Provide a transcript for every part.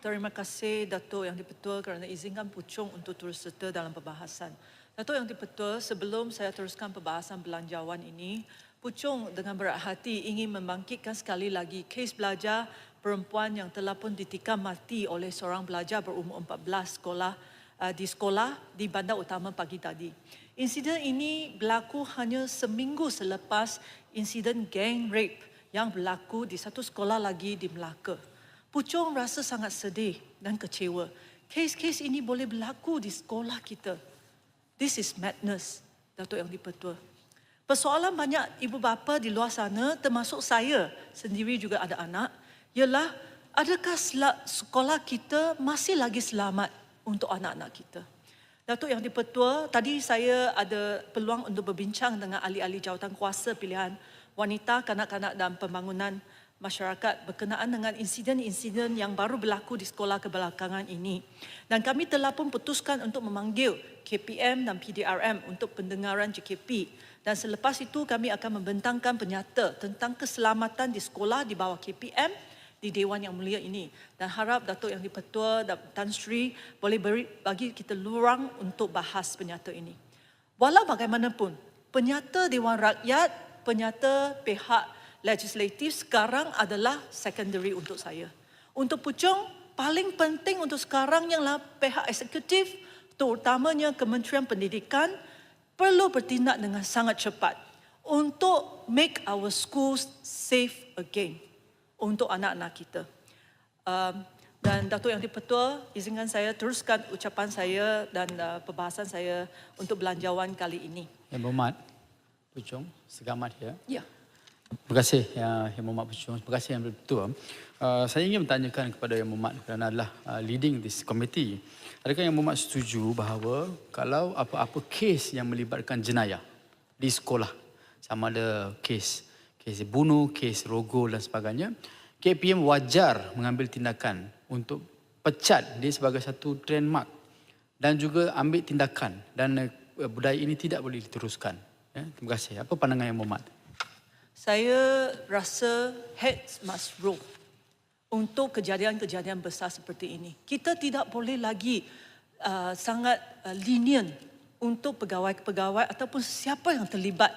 Terima kasih Datuk Yang Dipertua kerana izinkan Puchong untuk turut serta dalam perbahasan. Datuk Yang Dipertua, sebelum saya teruskan perbahasan belanjawan ini, Puchong dengan berat hati ingin membangkitkan sekali lagi kes belajar perempuan yang telah pun ditikam mati oleh seorang pelajar berumur 14 sekolah uh, di sekolah di Bandar Utama pagi tadi. Insiden ini berlaku hanya seminggu selepas insiden gang rape yang berlaku di satu sekolah lagi di Melaka. Puchong rasa sangat sedih dan kecewa. Kes-kes ini boleh berlaku di sekolah kita. This is madness, Datuk Yang Dipertua. Persoalan banyak ibu bapa di luar sana, termasuk saya sendiri juga ada anak, ialah adakah sekolah kita masih lagi selamat untuk anak-anak kita? Datuk Yang Dipertua, tadi saya ada peluang untuk berbincang dengan ahli-ahli jawatan kuasa pilihan wanita, kanak-kanak dan pembangunan masyarakat berkenaan dengan insiden-insiden yang baru berlaku di sekolah kebelakangan ini. Dan kami telah pun putuskan untuk memanggil KPM dan PDRM untuk pendengaran JKP. Dan selepas itu kami akan membentangkan penyata tentang keselamatan di sekolah di bawah KPM di Dewan Yang Mulia ini. Dan harap Datuk Yang Dipertua dan Tan Sri boleh beri, bagi kita lurang untuk bahas penyata ini. Walau bagaimanapun, penyata Dewan Rakyat, penyata pihak legislatif sekarang adalah secondary untuk saya. Untuk Puchong, paling penting untuk sekarang ialah pihak eksekutif, terutamanya Kementerian Pendidikan, perlu bertindak dengan sangat cepat untuk make our schools safe again untuk anak-anak kita. Um, dan Datuk Yang Dipertua, izinkan saya teruskan ucapan saya dan uh, perbahasan saya untuk belanjawan kali ini. Yang Berhormat Puchong Segamat ya. Ya. Terima kasih ya, Yang Berhormat Puchong. Terima kasih Yang Bertua. Uh, saya ingin bertanyakan kepada Yang Berhormat kerana adalah uh, leading this committee. Adakah Yang Berhormat setuju bahawa kalau apa-apa kes yang melibatkan jenayah di sekolah, sama ada kes kes bunuh, kes rogol dan sebagainya, KPM wajar mengambil tindakan untuk pecat dia sebagai satu trademark dan juga ambil tindakan dan uh, budaya ini tidak boleh diteruskan. Ya, terima kasih. Apa pandangan Yang Berhormat? Saya rasa heads must roll untuk kejadian-kejadian besar seperti ini. Kita tidak boleh lagi uh, sangat uh, lenient untuk pegawai-pegawai ataupun siapa yang terlibat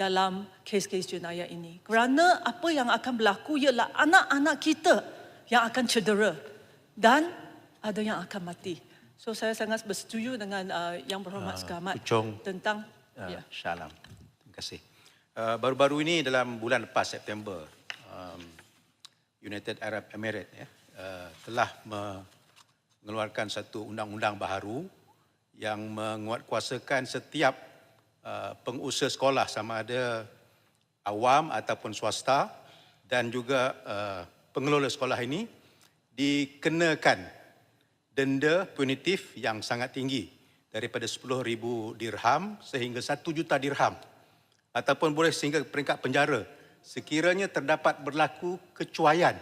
dalam kes-kes jenayah ini. Kerana apa yang akan berlaku ialah anak-anak kita yang akan cedera dan ada yang akan mati. So saya sangat bersetuju dengan uh, yang berhormat uh, Sekamat Puchong. tentang Uh, ya. Shalom. Terima kasih. Uh, baru-baru ini dalam bulan lepas September, um, United Arab Emirates ya, uh, telah mengeluarkan satu undang-undang baharu yang menguatkuasakan setiap uh, pengusaha sekolah sama ada awam ataupun swasta dan juga uh, pengelola sekolah ini dikenakan denda punitif yang sangat tinggi daripada 10,000 dirham sehingga 1 juta dirham ataupun boleh sehingga peringkat penjara sekiranya terdapat berlaku kecuaian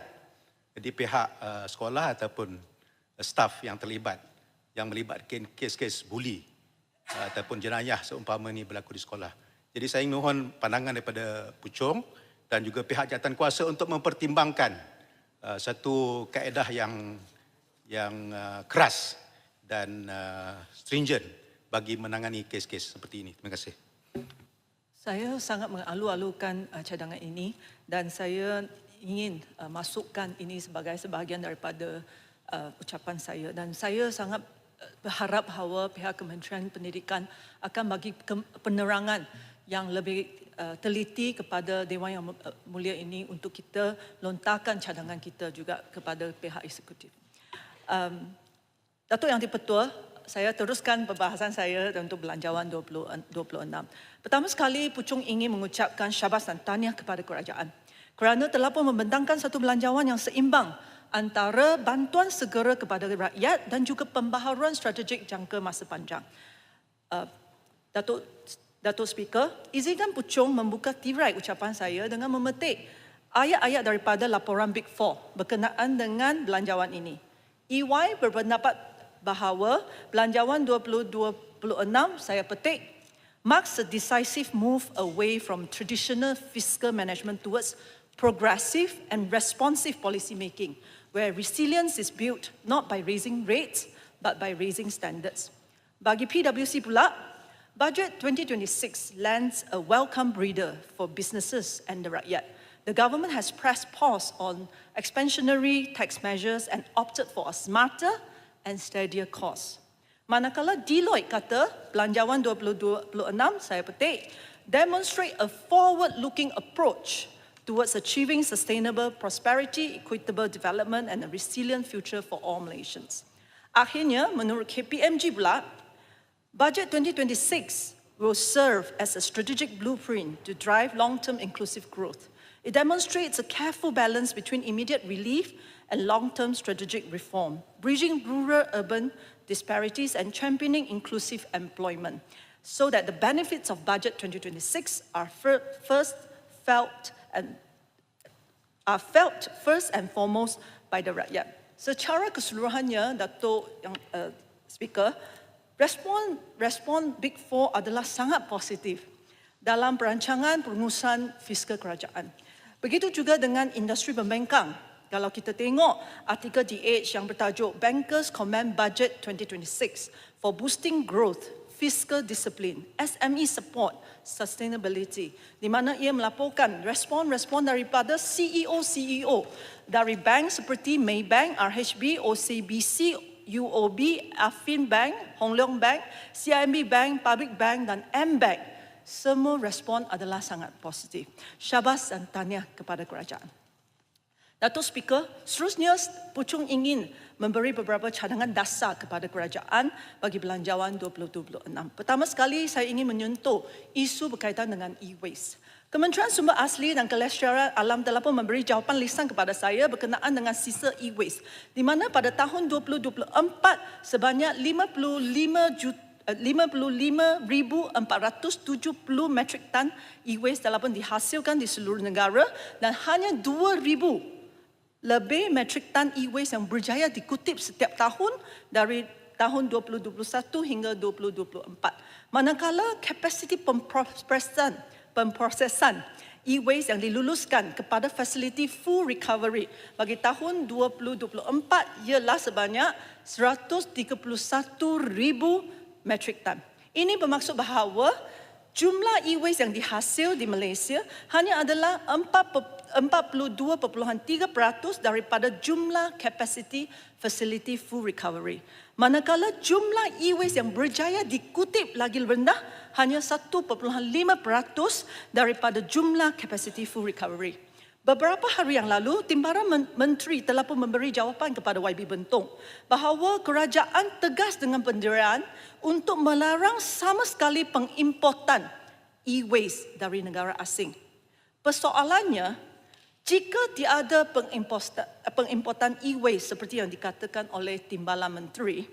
di pihak uh, sekolah ataupun uh, staf yang terlibat yang melibatkan kes-kes buli uh, ataupun jenayah seumpama ini berlaku di sekolah. Jadi saya mohon pandangan daripada Puchong dan juga pihak jawatan kuasa untuk mempertimbangkan uh, satu kaedah yang yang uh, keras dan uh, stringent bagi menangani kes-kes seperti ini. Terima kasih. Saya sangat mengalu-alukan uh, cadangan ini dan saya ingin uh, masukkan ini sebagai sebahagian daripada uh, ucapan saya dan saya sangat uh, berharap bahawa pihak Kementerian Pendidikan akan bagi penerangan yang lebih uh, teliti kepada Dewan Yang uh, Mulia ini untuk kita lontarkan cadangan kita juga kepada pihak eksekutif. Um, Datuk Yang Dipertua, saya teruskan perbahasan saya untuk belanjawan 20, 26. Pertama sekali, Puchong ingin mengucapkan syabas dan tahniah kepada kerajaan kerana telah pun membentangkan satu belanjawan yang seimbang antara bantuan segera kepada rakyat dan juga pembaharuan strategik jangka masa panjang. Uh, Datuk Datuk Speaker, izinkan Puchong membuka tirai ucapan saya dengan memetik ayat-ayat daripada laporan Big Four berkenaan dengan belanjawan ini. EY berpendapat bahawa belanjawan 2026 saya petik marks a decisive move away from traditional fiscal management towards progressive and responsive policy making where resilience is built not by raising rates, but by raising standards. Bagi PwC pula, Budget 2026 lands a welcome breather for businesses and the rakyat. The government has pressed pause on expansionary tax measures and opted for a smarter and steadier course. Manakala Deloitte kata Belanjawan 2026 saya petik demonstrate a forward-looking approach towards achieving sustainable prosperity, equitable development and a resilient future for all Malaysians. Akhirnya, menurut KPMG pula, Budget 2026 will serve as a strategic blueprint to drive long-term inclusive growth. It demonstrates a careful balance between immediate relief and long-term strategic reform, bridging rural-urban disparities and championing inclusive employment so that the benefits of Budget 2026 are fir- first felt and are felt first and foremost by the rakyat. Secara keseluruhannya, Datuk yang uh, speaker, respon respon Big Four adalah sangat positif dalam perancangan pengurusan fiskal kerajaan. Begitu juga dengan industri pembengkang. Kalau kita tengok artikel DH yang bertajuk Bankers Command Budget 2026 for boosting growth, fiscal discipline, SME support, sustainability di mana ia melaporkan respon-respon daripada E CEO-CEO dari bank seperti Maybank, RHB, OCBC, UOB, Afin Bank, Hong Leong Bank, CIMB Bank, Public Bank dan M-Bank. Semua respon adalah sangat positif. Syabas dan tahniah kepada kerajaan. Datuk Speaker, seterusnya Puchung ingin memberi beberapa cadangan dasar kepada kerajaan bagi belanjawan 2026. Pertama sekali, saya ingin menyentuh isu berkaitan dengan e-waste. Kementerian Sumber Asli dan Kelestarian Alam telah pun memberi jawapan lisan kepada saya berkenaan dengan sisa e-waste di mana pada tahun 2024 sebanyak 55 juta 55,470 metrik tan e-waste telah dihasilkan di seluruh negara dan hanya 2,000 lebih metrik tan e-waste yang berjaya dikutip setiap tahun dari tahun 2021 hingga 2024. Manakala kapasiti pemprosesan, pemprosesan e-waste yang diluluskan kepada fasiliti full recovery bagi tahun 2024 ialah sebanyak 131,000 metrik tan. Ini bermaksud bahawa jumlah e-waste yang dihasil di Malaysia hanya adalah 42.3% daripada jumlah kapasiti facility full recovery. Manakala jumlah e-waste yang berjaya dikutip lagi rendah hanya 1.5% daripada jumlah kapasiti full recovery. Beberapa hari yang lalu, Timbaran Men- Menteri telah pun memberi jawapan kepada YB Bentong bahawa kerajaan tegas dengan pendirian untuk melarang sama sekali pengimportan e-waste dari negara asing. Persoalannya, jika tiada pengimportan e-waste seperti yang dikatakan oleh Timbalan Menteri,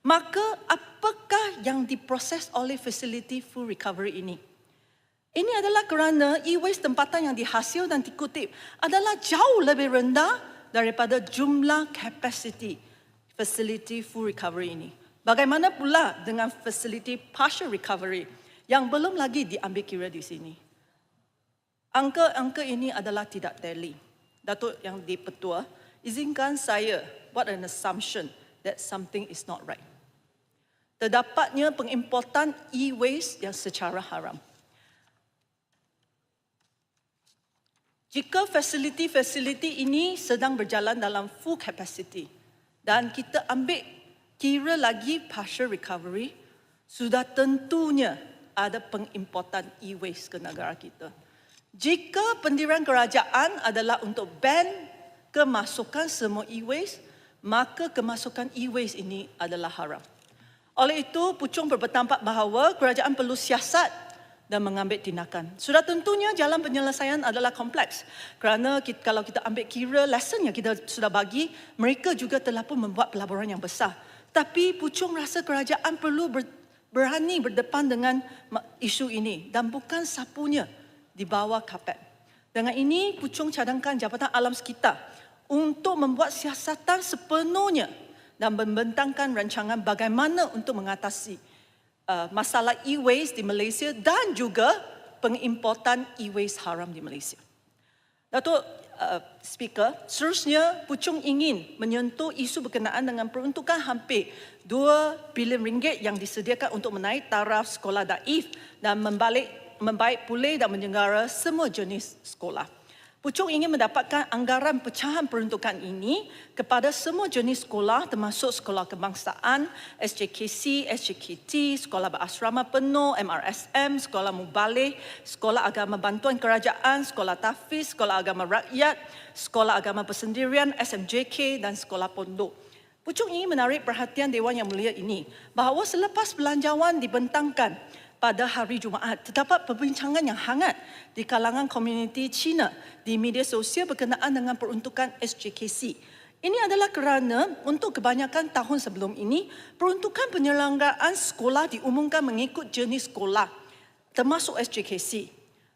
maka apakah yang diproses oleh fasiliti full recovery ini? Ini adalah kerana e-waste tempatan yang dihasil dan dikutip adalah jauh lebih rendah daripada jumlah kapasiti facility full recovery ini. Bagaimana pula dengan facility partial recovery yang belum lagi diambil kira di sini? Angka-angka ini adalah tidak tally. Datuk yang dipetua, izinkan saya buat an assumption that something is not right. Terdapatnya pengimportan e-waste yang secara haram. Jika fasiliti-fasiliti ini sedang berjalan dalam full capacity dan kita ambil kira lagi partial recovery, sudah tentunya ada pengimportan e-waste ke negara kita. Jika pendirian kerajaan adalah untuk ban kemasukan semua e-waste, maka kemasukan e-waste ini adalah haram. Oleh itu, Puchong berpendapat bahawa kerajaan perlu siasat dan mengambil tindakan. Sudah tentunya jalan penyelesaian adalah kompleks. Kerana kita, kalau kita ambil kira lesson yang kita sudah bagi, mereka juga telah pun membuat pelaburan yang besar. Tapi Puchong rasa kerajaan perlu ber, berani berdepan dengan isu ini dan bukan sapunya di bawah kapet. Dengan ini, Puchong cadangkan Jabatan Alam Sekitar untuk membuat siasatan sepenuhnya dan membentangkan rancangan bagaimana untuk mengatasi uh, masalah e-waste di Malaysia dan juga pengimportan e-waste haram di Malaysia. Datuk uh, speaker, seterusnya Puchong ingin menyentuh isu berkenaan dengan peruntukan hampir 2 bilion ringgit yang disediakan untuk menaik taraf sekolah daif dan membalik membaik pulih dan menyenggara semua jenis sekolah. Puchong ingin mendapatkan anggaran pecahan peruntukan ini kepada semua jenis sekolah termasuk sekolah kebangsaan, SJKC, SJKT, sekolah berasrama penuh, MRSM, sekolah mubalik, sekolah agama bantuan kerajaan, sekolah tafiz, sekolah agama rakyat, sekolah agama persendirian, SMJK dan sekolah pondok. Puchong ingin menarik perhatian Dewan Yang Mulia ini bahawa selepas belanjawan dibentangkan pada hari Jumaat terdapat perbincangan yang hangat di kalangan komuniti Cina di media sosial berkenaan dengan peruntukan SJKC. Ini adalah kerana untuk kebanyakan tahun sebelum ini, peruntukan penyelenggaraan sekolah diumumkan mengikut jenis sekolah termasuk SJKC.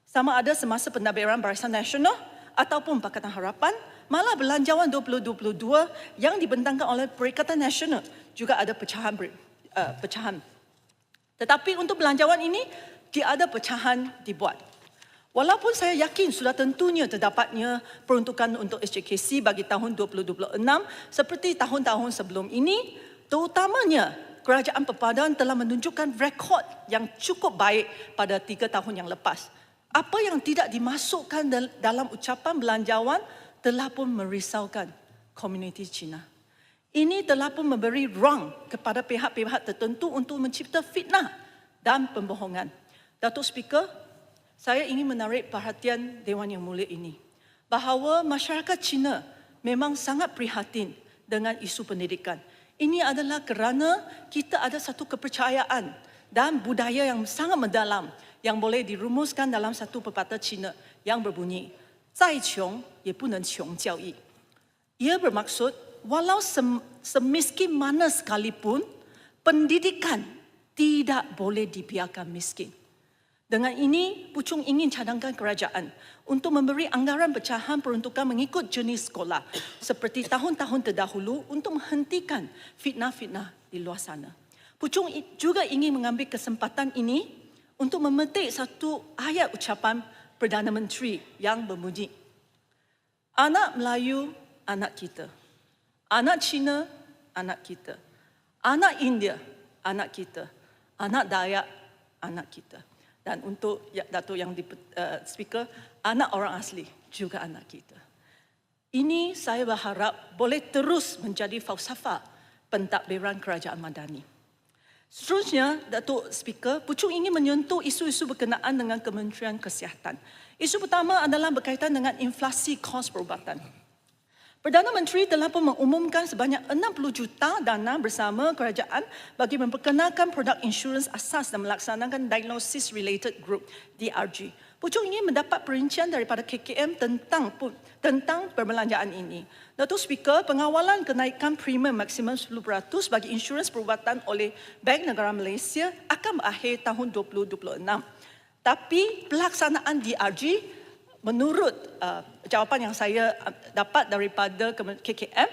Sama ada semasa pentadbiran Barisan Nasional ataupun Pakatan Harapan, malah belanjawan 2022 yang dibentangkan oleh Perikatan Nasional juga ada pecahan uh, pecahan tetapi untuk belanjawan ini, tiada pecahan dibuat. Walaupun saya yakin sudah tentunya terdapatnya peruntukan untuk SJKC bagi tahun 2026 seperti tahun-tahun sebelum ini, terutamanya kerajaan perpaduan telah menunjukkan rekod yang cukup baik pada tiga tahun yang lepas. Apa yang tidak dimasukkan dal- dalam ucapan belanjawan telah pun merisaukan komuniti Cina. Ini telah pun memberi ruang kepada pihak-pihak tertentu untuk mencipta fitnah dan pembohongan. Datuk Speaker, saya ingin menarik perhatian Dewan Yang Mulia ini bahawa masyarakat Cina memang sangat prihatin dengan isu pendidikan. Ini adalah kerana kita ada satu kepercayaan dan budaya yang sangat mendalam yang boleh dirumuskan dalam satu pepatah Cina yang berbunyi, 再穷也不能穷教育. Ia bermaksud walau sem- semiskin mana sekalipun, pendidikan tidak boleh dibiarkan miskin. Dengan ini, Puchong ingin cadangkan kerajaan untuk memberi anggaran pecahan peruntukan mengikut jenis sekolah seperti tahun-tahun terdahulu untuk menghentikan fitnah-fitnah di luar sana. Puchong i- juga ingin mengambil kesempatan ini untuk memetik satu ayat ucapan Perdana Menteri yang berbunyi, Anak Melayu, anak kita. Anak Cina, anak kita. Anak India, anak kita. Anak Dayak, anak kita. Dan untuk ya- Datuk yang di uh, speaker, anak orang asli juga anak kita. Ini saya berharap boleh terus menjadi falsafah pentadbiran kerajaan Madani. Seterusnya, Datuk Speaker, Pucung ingin menyentuh isu-isu berkenaan dengan Kementerian Kesihatan. Isu pertama adalah berkaitan dengan inflasi kos perubatan. Perdana Menteri telah pun mengumumkan sebanyak 60 juta dana bersama kerajaan bagi memperkenalkan produk insurans asas dan melaksanakan diagnosis related group DRG. Pucung ingin mendapat perincian daripada KKM tentang tentang perbelanjaan ini. Datuk Speaker, pengawalan kenaikan premium maksimum 10% bagi insurans perubatan oleh Bank Negara Malaysia akan berakhir tahun 2026. Tapi pelaksanaan DRG menurut uh, jawapan yang saya uh, dapat daripada KKM,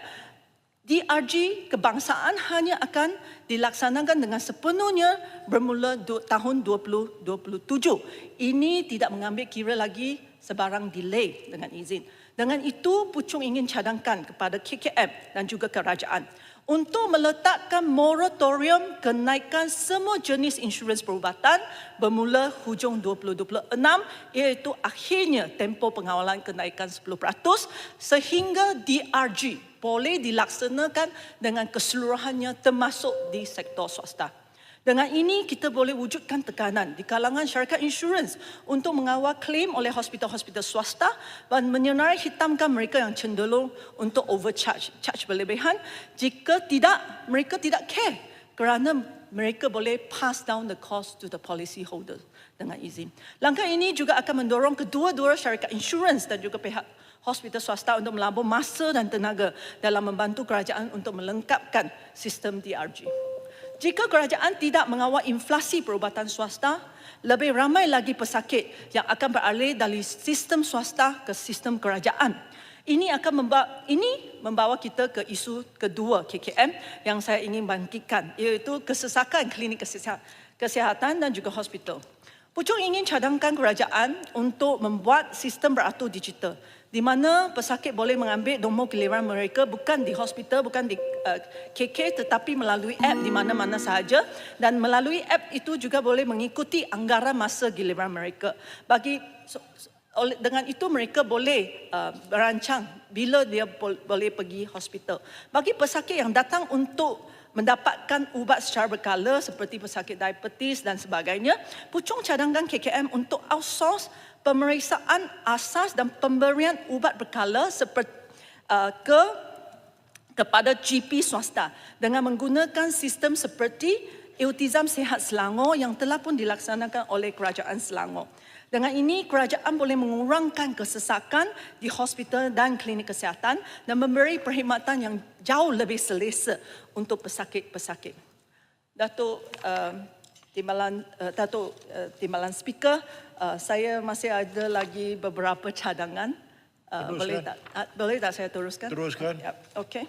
DRG kebangsaan hanya akan dilaksanakan dengan sepenuhnya bermula du- tahun 2027. Ini tidak mengambil kira lagi sebarang delay dengan izin. Dengan itu, Pucung ingin cadangkan kepada KKM dan juga kerajaan untuk meletakkan moratorium kenaikan semua jenis insurans perubatan bermula hujung 2026 iaitu akhirnya tempoh pengawalan kenaikan 10% sehingga DRG boleh dilaksanakan dengan keseluruhannya termasuk di sektor swasta. Dengan ini kita boleh wujudkan tekanan di kalangan syarikat insurans untuk mengawal klaim oleh hospital-hospital swasta dan menyenarai hitamkan mereka yang cenderung untuk overcharge, charge berlebihan jika tidak mereka tidak care kerana mereka boleh pass down the cost to the policy holder dengan izin. Langkah ini juga akan mendorong kedua-dua syarikat insurans dan juga pihak hospital swasta untuk melabur masa dan tenaga dalam membantu kerajaan untuk melengkapkan sistem DRG. Jika kerajaan tidak mengawal inflasi perubatan swasta, lebih ramai lagi pesakit yang akan beralih dari sistem swasta ke sistem kerajaan. Ini akan membawa, ini membawa kita ke isu kedua KKM yang saya ingin bangkitkan, iaitu kesesakan klinik kesihatan, dan juga hospital. Pucung ingin cadangkan kerajaan untuk membuat sistem beratur digital di mana pesakit boleh mengambil nombor giliran mereka bukan di hospital, bukan di uh, KK tetapi melalui app di mana-mana sahaja dan melalui app itu juga boleh mengikuti anggaran masa giliran mereka. Bagi so, so, dengan itu mereka boleh uh, berancang bila dia bol- boleh pergi hospital. Bagi pesakit yang datang untuk mendapatkan ubat secara berkala seperti pesakit diabetes dan sebagainya, pucung cadangkan KKM untuk outsource pemeriksaan asas dan pemberian ubat berkala seperti uh, ke kepada GP swasta dengan menggunakan sistem seperti Iltizam Sihat Selangor yang telah pun dilaksanakan oleh Kerajaan Selangor. Dengan ini, kerajaan boleh mengurangkan kesesakan di hospital dan klinik kesihatan dan memberi perkhidmatan yang jauh lebih selesa untuk pesakit-pesakit. Datuk uh, Timbalan uh, Datuk uh, Timbalan Speaker, uh, saya masih ada lagi beberapa cadangan. Uh, Teruskan. boleh tak uh, boleh tak saya teruskan? Teruskan. Yep. Okey.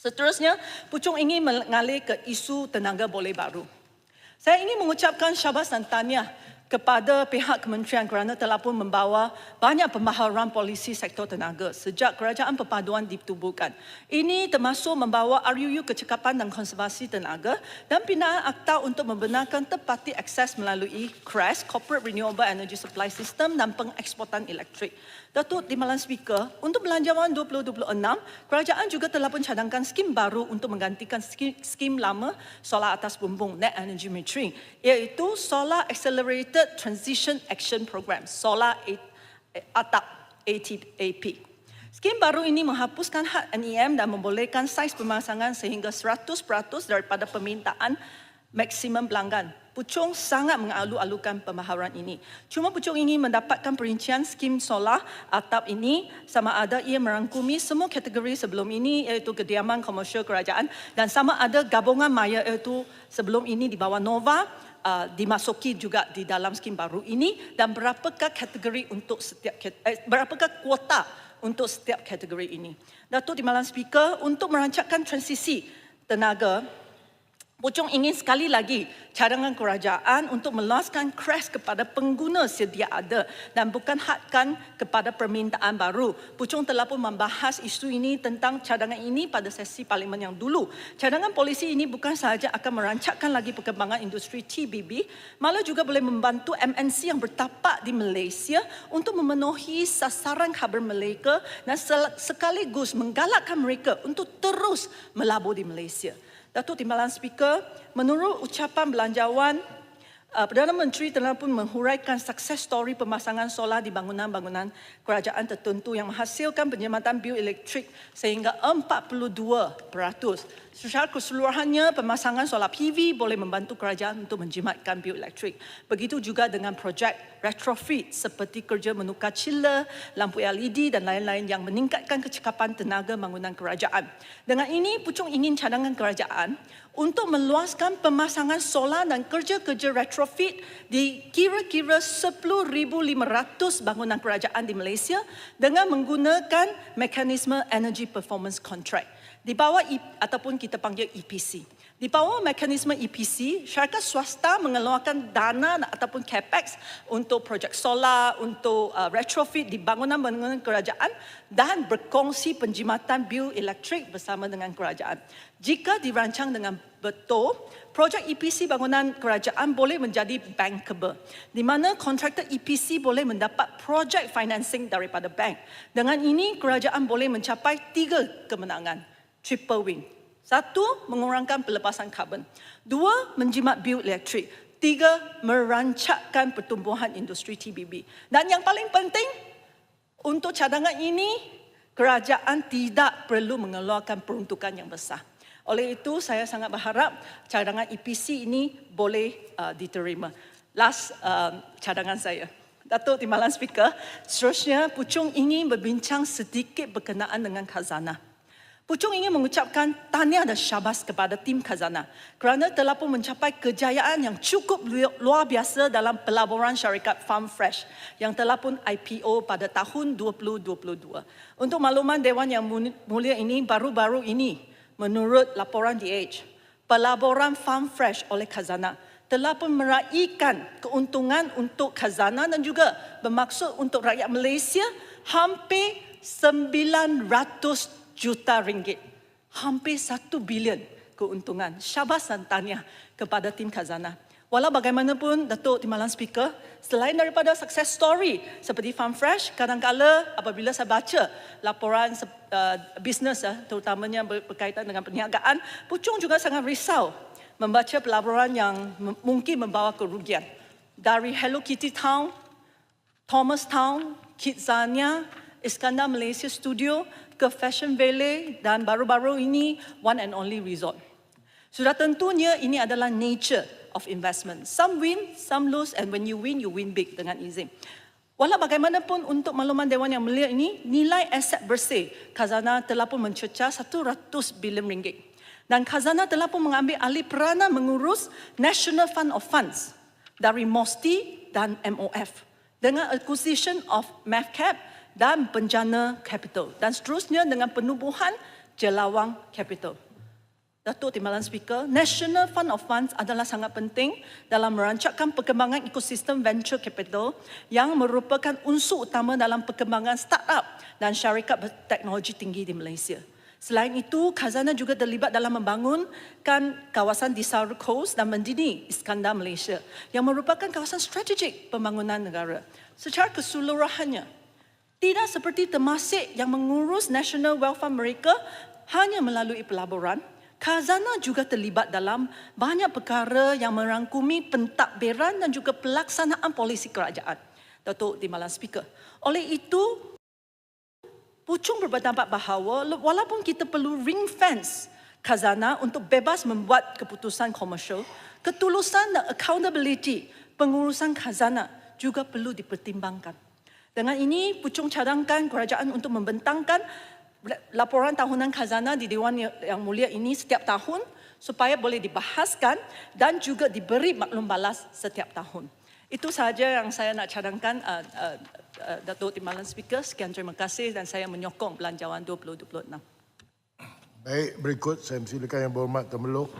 Seterusnya, Pucung ingin mengalir ke isu tenaga boleh baru. Saya ingin mengucapkan syabas dan tahniah kepada pihak kementerian kerana telah pun membawa banyak pembaharuan polisi sektor tenaga sejak kerajaan perpaduan ditubuhkan. Ini termasuk membawa RUU Kecekapan dan Konservasi Tenaga dan pindaan akta untuk membenarkan tepati akses melalui CRES, Corporate Renewable Energy Supply System dan pengeksportan elektrik. Datuk Timbalan Speaker, untuk belanjawan 2026, kerajaan juga telah pun cadangkan skim baru untuk menggantikan skim, skim lama solar atas bumbung Net Energy Metering, iaitu Solar Accelerated Transition Action Program, Solar ATAP, ATAP. Skim baru ini menghapuskan had NEM dan membolehkan saiz pemasangan sehingga 100% daripada permintaan maksimum pelanggan. Pucung sangat mengalu-alukan pemaharan ini. Cuma Pucung ingin mendapatkan perincian skim solar atap ini sama ada ia merangkumi semua kategori sebelum ini iaitu kediaman komersial kerajaan dan sama ada gabungan maya iaitu sebelum ini di bawah Nova uh, dimasuki juga di dalam skim baru ini dan berapakah kategori untuk setiap eh, berapakah kuota untuk setiap kategori ini. Datuk Timbalan Speaker untuk merancangkan transisi tenaga Pucung ingin sekali lagi cadangan kerajaan untuk meluaskan crash kepada pengguna sedia ada dan bukan hadkan kepada permintaan baru. Pucung telah pun membahas isu ini tentang cadangan ini pada sesi parlimen yang dulu. Cadangan polisi ini bukan sahaja akan merancangkan lagi perkembangan industri TBB, malah juga boleh membantu MNC yang bertapak di Malaysia untuk memenuhi sasaran khabar mereka dan sekaligus menggalakkan mereka untuk terus melabur di Malaysia. Datuk Timbalan Speaker, menurut ucapan belanjawan, uh, Perdana Menteri telah pun menghuraikan sukses story pemasangan solar di bangunan-bangunan kerajaan tertentu yang menghasilkan penjimatan bil elektrik sehingga 42%. Secara keseluruhannya, pemasangan solar PV boleh membantu kerajaan untuk menjimatkan bil elektrik. Begitu juga dengan projek retrofit seperti kerja menukar chiller, lampu LED dan lain-lain yang meningkatkan kecekapan tenaga bangunan kerajaan. Dengan ini, Pucung ingin cadangan kerajaan untuk meluaskan pemasangan solar dan kerja-kerja retrofit di kira-kira 10,500 bangunan kerajaan di Malaysia dengan menggunakan mekanisme Energy Performance Contract di bawah I, ataupun kita panggil EPC. Di bawah mekanisme EPC, syarikat swasta mengeluarkan dana ataupun capex untuk projek solar, untuk uh, retrofit di bangunan-bangunan kerajaan dan berkongsi penjimatan bil elektrik bersama dengan kerajaan. Jika dirancang dengan betul, projek EPC bangunan kerajaan boleh menjadi bankable, di mana kontraktor EPC boleh mendapat projek financing daripada bank. Dengan ini, kerajaan boleh mencapai tiga kemenangan, triple win. Satu, mengurangkan pelepasan karbon. Dua, menjimat bil elektrik. Tiga, merancakkan pertumbuhan industri TBB. Dan yang paling penting, untuk cadangan ini, kerajaan tidak perlu mengeluarkan peruntukan yang besar. Oleh itu, saya sangat berharap cadangan EPC ini boleh uh, diterima. Last uh, cadangan saya. Datuk Timbalan Speaker, seterusnya Pucung ingin berbincang sedikit berkenaan dengan khazanah. Pucung ingin mengucapkan tahniah dan syabas kepada tim khazanah kerana telah pun mencapai kejayaan yang cukup lu- luar biasa dalam pelaburan syarikat Farm Fresh yang telah pun IPO pada tahun 2022. Untuk makluman Dewan Yang Mulia ini, baru-baru ini menurut laporan The Age, pelaburan Farm Fresh oleh khazanah telah pun meraihkan keuntungan untuk khazanah dan juga bermaksud untuk rakyat Malaysia hampir 900 juta ringgit. Hampir 1 bilion keuntungan. Syabas dan tahniah kepada tim khazanah. Walau bagaimanapun Datuk Timbalan Speaker, selain daripada success story seperti Farm Fresh, kadang-kala apabila saya baca laporan uh, bisnes uh, terutamanya ber- berkaitan dengan perniagaan, Puchong juga sangat risau membaca pelaporan yang mungkin membawa kerugian. Dari Hello Kitty Town, Thomas Town, Kidzania, Iskandar Malaysia Studio, ke Fashion Valley dan baru-baru ini One and Only Resort. Sudah tentunya ini adalah nature of investment. Some win, some lose and when you win, you win big dengan izin. Walau bagaimanapun untuk makluman Dewan Yang Mulia ini, nilai aset bersih khazanah telah pun mencecah 100 bilion ringgit. Dan khazanah telah pun mengambil alih peranan mengurus National Fund of Funds dari MOSTI dan MOF dengan acquisition of MAFCAP dan Penjana Capital dan seterusnya dengan penubuhan Jelawang Capital. Datuk Timbalan Speaker, National Fund of Funds adalah sangat penting dalam merancangkan perkembangan ekosistem venture capital yang merupakan unsur utama dalam perkembangan startup dan syarikat berteknologi tinggi di Malaysia. Selain itu, Khazanah juga terlibat dalam membangunkan kawasan di Saru Coast dan Mendini Iskandar Malaysia yang merupakan kawasan strategik pembangunan negara. Secara keseluruhannya, tidak seperti temasek yang mengurus national fund mereka hanya melalui pelaburan, Khazanah juga terlibat dalam banyak perkara yang merangkumi pentadbiran dan juga pelaksanaan polisi kerajaan. Datuk Timbalan Speaker. Oleh itu, Puchung berpendapat bahawa walaupun kita perlu ring fence khazanah untuk bebas membuat keputusan komersial, ketulusan dan accountability pengurusan khazanah juga perlu dipertimbangkan. Dengan ini, Puchung cadangkan kerajaan untuk membentangkan laporan tahunan khazanah di Dewan Yang Mulia ini setiap tahun supaya boleh dibahaskan dan juga diberi maklum balas setiap tahun. Itu sahaja yang saya nak cadangkan uh, uh, uh, Datuk Timbalan Speaker. Sekian terima kasih dan saya menyokong belanjawan 2026. Baik, berikut saya silakan Yang Berhormat Meloh.